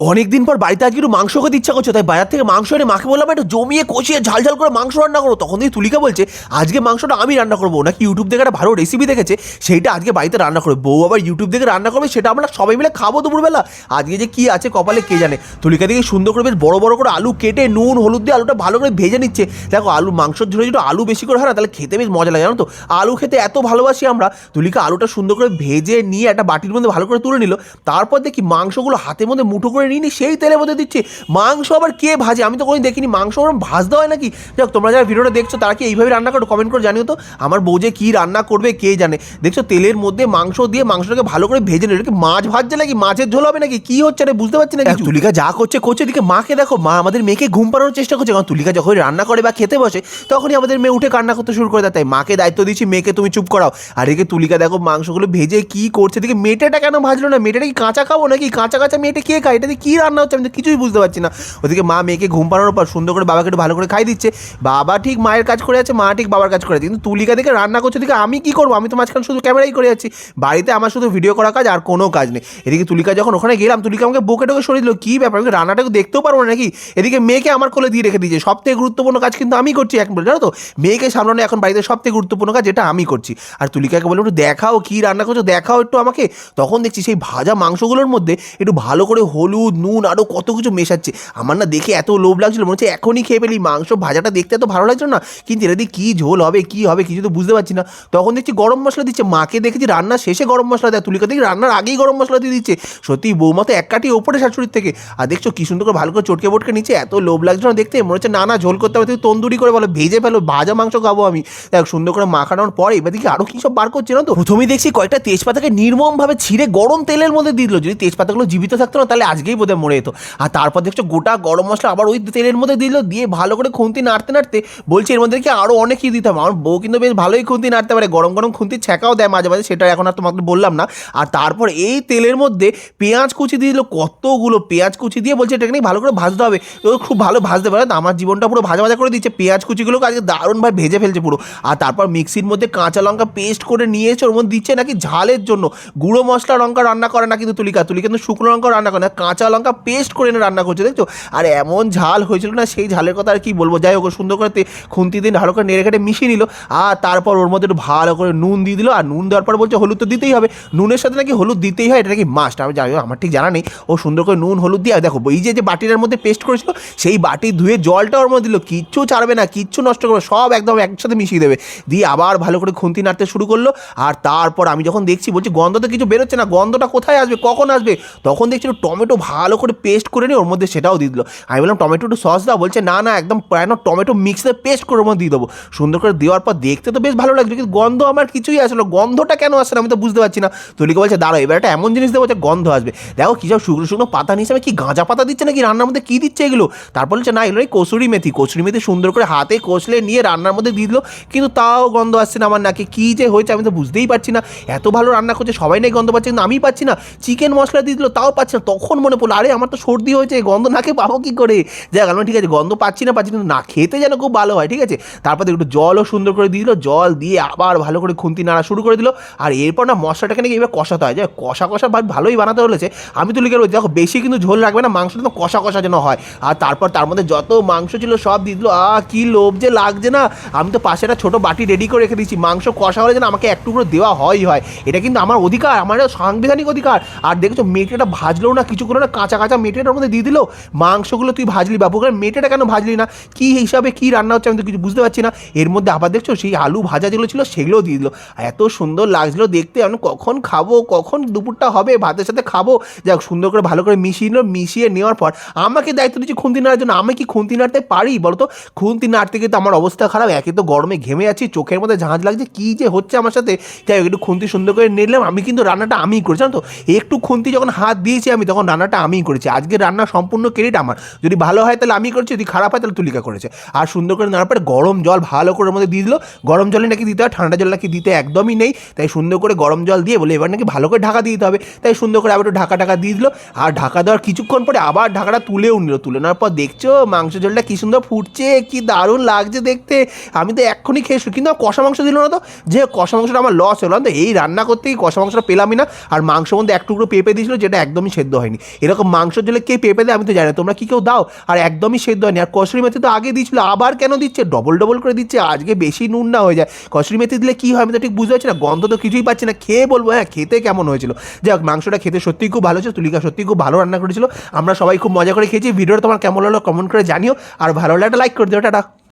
অনেকদিন পর বাড়িতে আজকে একটু মাংস খেতে ইচ্ছা করছে, তাই বাজার থেকে মাংস এনে মাকে বললাম, একটু জমিয়ে কষিয়ে ঝাল ঝাল করে মাংস রান্না করো। তখন থেকে তুলিকা বলছে, আজকে মাংসটা আমি রান্না করব। নাকি ইউটিউব থেকে একটা ভালো রেসিপি দেখেছে, সেইটা আজকে বাড়িতে রান্না করবে। বউ আবার ইউটিউব থেকে রান্না করবে, সেটা আমরা সবাই মিলে খাব দুপুরবেলা। আজকে যে কী আছে কপালে কে জানে? তুলিকা দিকে সুন্দর করে বেশ বড় বড় করে আলু কেটে নুন, হলুদ দিয়ে আলুটা ভালো করে ভেজে নিচ্ছে। দেখো, আলু মাংসর ঝোলে যদি আলু বেশি করে হয় না, তাহলে খেতে বেশ মজা লাগে, জানো তো? আলু খেতে এত ভালোবাসি আমরা, তুলিকা আলুটা সুন্দর করে ভেজে নিয়ে একটা বাটির মধ্যে ভালো করে তুলে নিল। তারপর দেখি মাংসগুলো হাতের মধ্যে মুঠো করে নিয়ে নিয়ে সেই তেলের মধ্যে দিচ্ছে। মাংস আবার কে ভাজে? আমি তো কোনো দেখিনি। মাংস ওরকম ভাজতে হয় নাকি? যাক তোমরা যারা ভিডিওটা দেখছ তারা কি এইভাবে রান্না করো? কমেন্ট করে জানিও তো। আমার বউ যে কী রান্না করবে কে জানে? দেখছ তেলের মধ্যে মাংস দিয়ে মাংসটাকে ভালো করে ভেজে কি মাছ ভাজছে নাকি? মাছের ঝোল হবে নাকি? কি হচ্ছে রে বুঝতে পারছি না তুলিকা যা করছে করছে। এদিকে মাকে দেখো মা আমাদের মেয়েকে ঘুম পাড়ানোর চেষ্টা করছে। কারণ তুলিকা যখন রান্না করে বা খেতে বসে তখনই আমাদের মেয়ে উঠে কান্না করতে শুরু করে দেয়। তাই মাকে দায়িত্ব দিচ্ছি মেয়েকে তুমি চুপ করাও। আর এদিকে তুলিকা দেখো মাংসগুলো ভেজে কি করছে? এদিকে মেটেটা কেন ভাজলো না? মেটেটা কি কাঁচা খাব নাকি? কাঁচা কাঁচা মেটে কে খায়? এটা দিয়ে কি রান্না হচ্ছে আমি তো কিছুই বুঝতে পারছি না। ওদিকে মা মেয়েকে ঘুম পাড়ানোর পর সুন্দর করে বাবাকে একটু ভালো করে খাই দিচ্ছে। বাবা ঠিক মায়ের কাজ করে যাচ্ছে মা ঠিক বাবার কাজ করে কিন্তু তুলিকা দেখে রান্না করছে দিকে আমি কি করব? আমি তো মাঝখানে শুধু ক্যামেরাই করে যাচ্ছি বাড়িতে আমার শুধু ভিডিও করা কাজ আর কোনো কাজ নেই। এদিকে তুলিকা যখন ওখানে গেলাম, তুলিকা আমাকে বুকে টোকে সরিয়ে দিল, কী ব্যাপার? আমি রান্নাটাকে দেখতেও পারব না নাকি? এদিকে মেয়েকে আমার কোলে দিয়ে রেখে দিয়েছে। সব থেকে গুরুত্বপূর্ণ কাজ কিন্তু আমি করছি এক জানো তো? মেয়েকে সামলানো এখন বাড়িতে সব থেকে গুরুত্বপূর্ণ কাজ যেটা আমি করছি। আর তুলিকাকে বলে, একটু দেখাও কী রান্না করছ? দেখাও একটু আমাকে। তখন দেখছি সেই ভাজা মাংসগুলোর মধ্যে একটু ভালো করে হলুদ নুন আরও কত কিছু মেশাচ্ছে। আমার না দেখে এত লোভ লাগছিল, মনে হচ্ছে এখনই খেয়ে ফেলি। মাংস ভাজাটা দেখতে এত ভালো লাগছিল না, কিন্তু এটা দিয়ে কী ঝোল হবে, কী হবে কিছু তো বুঝতে পারছি না। তখন দেখছি গরম মশলা দিচ্ছে, মাকে দেখেছি রান্নার শেষে গরম মশলা দেয়, তুলিকা দেখি রান্নার আগেই গরম মশলা দিয়ে দিচ্ছে। সত্যি বৌমা তো এক কাটি ওপরে শাশুড়ির থেকে। আর দেখছ কি সুন্দর করে ভালো করে চটকে বটকে নিচ্ছে, এত লোভ লাগছিল না দেখতে। মনে হচ্ছে না না, ঝোল করতে হবে, তুমি তন্দুরি করে বলো, ভেজে ফেলো, ভাজা মাংস খাব আমি। দেখ, সুন্দর করে মাখানোর পরে এবার দেখি আরও কী সব বার করছে না তো? প্রথমেই দেখছি কয়েকটা তেজপাতাকে নির্মমভাবে ছিঁড়ে গরম তেলের মধ্যে দিল। যদি তেজপাতাগুলো জীবিত থাকতো না, তাহলে আজকেই বোধহয় মরে যেত। আর তারপর দেখছ গোটা গরম মশলা আবার ওই তেলের মধ্যে দিল, দিয়ে ভালো করে খুন্তি নাড়তে নাড়তে বলছে এর মধ্যে কি আরও অনেক দিতে হবে? আমার বউ কিন্তু বেশ ভালোই খুন্তি নাড়তে পারে, গরম গরম খুন্তি ছ্যাঁকাও দেয় মাঝে মাঝে, সেটা এখন আর তোমাকে বললাম না। আর তারপর এই তেলের মধ্যে পেঁয়াজ কুচি দিয়ে দিল, কতগুলো পেঁয়াজ কুচি দিয়ে বলছে এটাকে নাকি ভালো করে ভাজতে হবে। তো খুব ভালো ভাজতে পারে তো আমার জীবনটা পুরো ভাজা ভাজা করে দিচ্ছে। পেঁয়াজ কুচিগুলোকে আজকে দারুণভাবে ভেজে ফেলছে পুরো। আর তারপর মিক্সির মধ্যে কাঁচা লঙ্কা পেস্ট করে নিয়ে এসে ওর মধ্যে দিচ্ছে নাকি ঝালের জন্য। গুঁড়ো মশলা লঙ্কা রান্না করে না কিন্তু তুলিকা, তুলি কিন্তু শুকনো লঙ্কা রান্না করে না, কাঁচা লঙ্কা পেস্ট করে এনে রান্না করছে দেখছ? আর এমন ঝাল হয়েছিল না সেই ঝালের কথা আর কি বলব? যাই হোক সুন্দর করে খুন্তি দিয়ে ভালো করে নেড়ে কেটে মিশিয়ে নিল আর তারপর ওর মধ্যে একটু ভালো করে নুন দিয়ে দিল আর নুন দেওয়ার পর বলছে হলুদ তো দিতেই হবে। নুনের সাথে নাকি হলুদ দিতেই হয় এটা নাকি মাস্ট আমি না, আমার ঠিক জানা নেই। ও সুন্দর করে নুন হলুদ দিয়ে দেখো এই যে যে বাটিটার মধ্যে পেস্ট করেছিল সেই বাটি ধুয়ে জলটা ওর মধ্যে দিল কিচ্ছু ছাড়বে না কিচ্ছু নষ্ট করবে সব একদম একসাথে মিশিয়ে দেবে। দিয়ে আবার ভালো করে খুন্তি নাড়তে শুরু করল আর তারপর আমি যখন দেখছি বলছি গন্ধ তো কিছু বেরোচ্ছে না গন্ধটা কোথায় আসবে কখন আসবে? তখন দেখছি টমেটো ভালো করে পেস্ট করে নিয়ে ওর মধ্যে সেটাও দিয়ে দিল। আমি বললাম টমেটো একটু সস দাও। বলছে, না না, একদম প্রায় টমেটো মিক্সে পেস্ট করে ওর মধ্যে দিয়ে দেবো। সুন্দর করে দেওয়ার পর দেখতে তো বেশ ভালো লাগছে, কিন্তু গন্ধ আমার কিছুই আসলো গন্ধটা কেন আসছে আমি তো বুঝতে পারছি না। তুলিকে বলছে, দাঁড়াও, এবার একটা এমন জিনিস দেবো যে গন্ধ আসবে। দেখো কী সব শুকনো শুকনো পাতা হিসাবে কি গাঁজা পাতা দিচ্ছে নাকি? রান্নার মধ্যে কী দিচ্ছে এগুলো? তারপর বলছে, না, এগুলো কসুরি মেথি। কসুরি মেথি সুন্দর করে হাতে কষলে নিয়ে রান্নার মধ্যে দিয়ে দিল, কিন্তু তাও গন্ধ আসছে না আমার নাকি। কী যে হয়েছে আমি তো বুঝতেই পারছি না। এত ভালো রান্না করছে, সবাই নাকি গন্ধ পাচ্ছে, কিন্তু আমি পাচ্ছি না। চিকেন মশলা দিয়ে দিল, তাও পাচ্ছি না। তখন মনে পড়ল আরে আমার তো সর্দি হয়েছে, গন্ধ নাকে পাবো কী করে? যাক, আমি ঠিক আছে, গন্ধ পাচ্ছি না, পাচ্ছি কিন্তু না খেতে যেন খুব ভালো হয়, ঠিক আছে? তারপর একটু জলও সুন্দর করে দিয়ে দিল, জল দিয়ে আবার ভালো করে খুন্তি নাড়া শুরু করে দিল, আর এরপর না মশলাটাকে নাকি এবার কষাতে হয়। যে কষা কষা ভাই ভালোই বানাতে হলেছে। আমি তো লিখে দেখো, বেশি কিন্তু ঝোল রাখবে না, মাংসটা তো কষা কষা যেন হয়। আর তারপর তার মধ্যে যত মাংস ছিল সব দিয়ে দিল আ কি লোভ যে লাগছে না? আমি তো পাশে একটা ছোটো বাটি রেডি করে রেখে দিচ্ছি মাংস কষা হলে যেন আমাকে একটু করে দেওয়া হয় হয়। এটা কিন্তু আমার অধিকার, আমার সাংবিধানিক অধিকার। আর দেখছ মেটেটা ভাজলেও না কিছু করে না কাঁচা কাঁচা মেটেটার মধ্যে দিয়ে দিল। মাংসগুলো তুই ভাজলি বাবু করে মেটেটা কেন ভাজলি না? কি হিসাবে কি রান্না হচ্ছে আমি তো কিছু বুঝতে পারছি না। এর মধ্যে আবার দেখছ, সেই আলু ভাজা যেগুলো ছিল, সেগুলোও দিয়ে দিল। এত সুন্দর লাগছিল দেখতে, আমি কখন খাব, কখন দুপুরটা হবে, ভাতের সাথে খাব? যাক, সুন্দর করে, ভালো করে মিশিয়ে নিল, মিশিয়ে নেওয়ার পর আমাকে দায়িত্ব দিচ্ছি খুন্তি নাড়ার জন্য। আমি কি খুন্তি নাড়তে পারি বলতো? খুন্তি নাড়তে গিয়ে তো আমার অবস্থা খারাপ, একে তো গরমে ঘেমে আছি, চোখের মধ্যে ঝাঁজ লাগছে, কী যে হচ্ছে আমার সাথে? হোক, একটু খুন্তি সুন্দর করে নিলাম। আমি কিন্তু রান্নাটা আমিই করেছি, জানো তো? একটু খুন্তি যখন হাত দিয়েছি আমি, তখন রান্নাটা আমিই করেছি। আজকে রান্না সম্পূর্ণ ক্রেডিট আমার। যদি ভালো হয় তাহলে আমি করেছি, যদি খারাপ হয় তাহলে তুলিকা করেছে। আর সুন্দর করে নেওয়ার পরে গরম জল ভালো করে মধ্যে দিয়ে দিল। গরম জলে নাকি দিতে হয়, ঠান্ডা জল নাকি দিতে একদমই নেই। তাই সুন্দর করে গরম জল দিয়ে বলে এবার নাকি ভালো করে ঢাকা দিতে হবে। তাই সুন্দর করে আবার একটু ঢাকা ঢাকা দিয়ে দিল। আর ঢাকা দেওয়ার কিছুক্ষণ পরে আবার ঢাকাটা তুলেও নিল। তুলে নেওয়ার পর দেখছ, মাংস ঝোলটা কি সুন্দর ফুটছে, কি দারুণ লাগছে দেখতে। আমি তো এক্ষুনি খেয়েছি কিন্তু কষা মাংস দিল না তো। যে কষা মাংসটা আমার লস হলো। তো এই রান্না করতেই কষা মাংসটা পেলামই না। আর মাংস মধ্যে এক টুকরো পেঁপে দিয়েছিল, যেটা একদমই সেদ্ধ হয়নি। এরকম মাংস ঝোলে কে পেঁপে দেয় আমি তো জানি না, তোমরা কি কেউ দাও? আর একদমই সেদ্ধ হয়নি। আর কসুরি মেথি তো আগে দিয়েছিল, আবার কেন দিচ্ছে? ডবল ডবল করে দিচ্ছে, আজকে বেশি নুন না হয়ে যায়। কসুরি মেথি দিলে কী হয় আমি তো ঠিক বুঝতে পারছি না, গন্ধ তো কিছুই পাচ্ছি না। খেয়ে বলব হ্যাঁ খেতে কেমন হয়েছিল? যাই হোক মাংসটা খেতে সত্যিই খুব ভালো ছিল, তুলিকা সত্যিই খুব ভালো রান্না করেছিল। আমরা সবাই খুব মজা করে খেয়েছি। ভিডিওটা তোমার কেমন হলো কমেন্ট করে জানিও। আর ভালো হলে একটা লাইক করে দিও, টাটা।